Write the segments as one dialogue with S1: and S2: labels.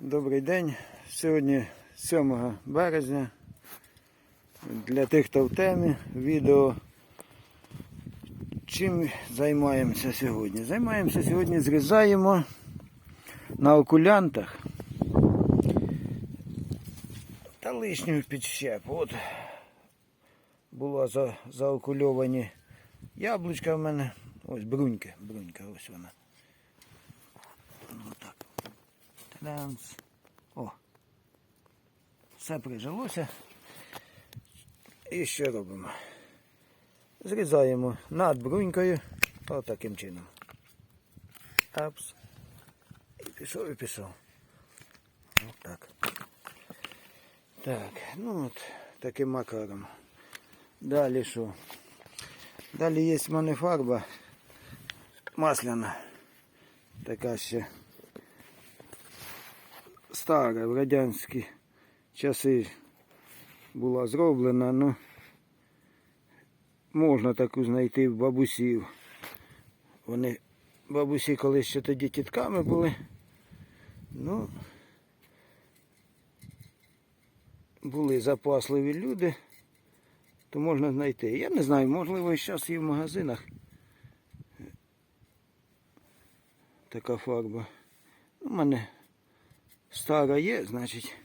S1: Добрий день. Сьогодні 7 березня. Для тих, хто в темі, відео. Чим займаємося сьогодні? Займаємося сьогодні, зрізаємо на окулянтах та лишню підщепу. От була за, заокульовані яблучка в мене. Ось брунька, брунька, ось вона. Транс. О. Все прижилося. І що робимо? Зрізаємо над брунькою. Отаким чином. Апс. І пішов, і пішов. Отак. Так, ну от таким макаром. Далі що? Далі є в мене фарба масляна. Така ще Стара, в радянські часи була зроблена, ну можна таку знайти в бабусів. Вони бабусі колись ще тоді тітками були. Ну були запасливі люди, то можна знайти. Я не знаю, можливо, і зараз є в магазинах така фарба. У мене стара є, значить,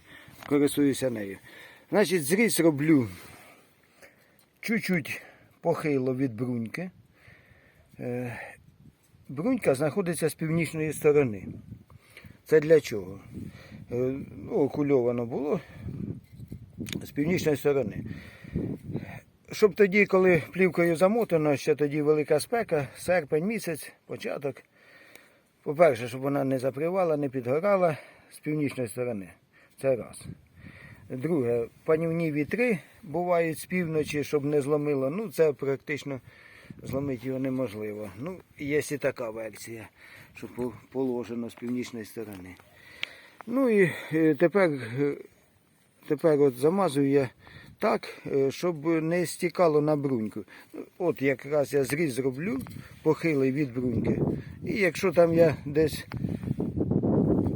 S1: користуюся нею. Значить, зріз роблю чуть-чуть похило від бруньки. Е, Брунька знаходиться з північної сторони. Це для чого? Е, Окульовано було з північної сторони. Щоб тоді, коли плівкою замотано, ще тоді велика спека, серпень місяць, початок. По-перше, щоб вона не запривала, не підгорала з північної сторони. Це раз. Друге, панівні вітри бувають з півночі, щоб не зломило. Ну, це практично зломити його неможливо. Ну, є і така версія, що положено з північної сторони. Ну і е, тепер, е, тепер от замазую я так, е, щоб не стікало на бруньку. Ну, От якраз я зріз зроблю, похилий від бруньки. І якщо там я десь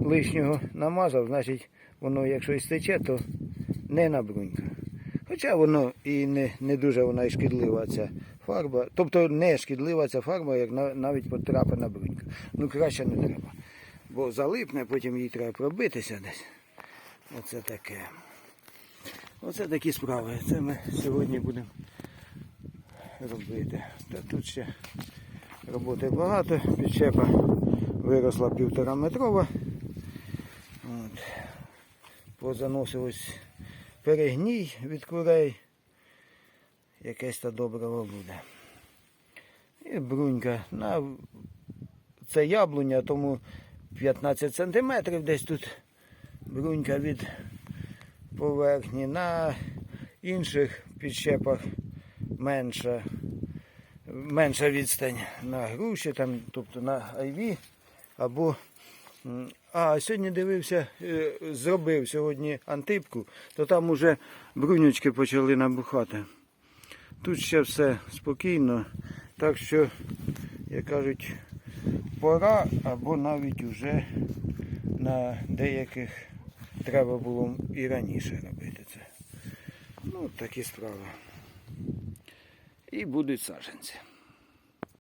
S1: лишнього намазав, значить воно, якщо і стече, то не на бруньку. Хоча воно і не, не дуже вона і шкідлива ця фарба. Тобто не шкідлива ця фарба, як навіть потрапить на бруньку. Ну краще не треба. Бо залипне, потім їй треба пробитися десь. Оце таке. Оце такі справи. Це ми сьогодні будемо робити. Та тут ще роботи багато. Підщепа виросла півтора метрова. От. Позаносив ось перегній від курей. Якесь то добриво буде. І брунька. На... Це яблуня, тому 15 сантиметрів десь тут брунька від поверхні. На інших підщепах менша, менша відстань на груші, там, тобто на айві або. А сьогодні дивився, е, зробив сьогодні антипку, то там уже брунючки почали набухати. Тут ще все спокійно, так що, як кажуть, пора або навіть уже на деяких треба було і раніше робити це. Ну, такі справи. І будуть саджанці.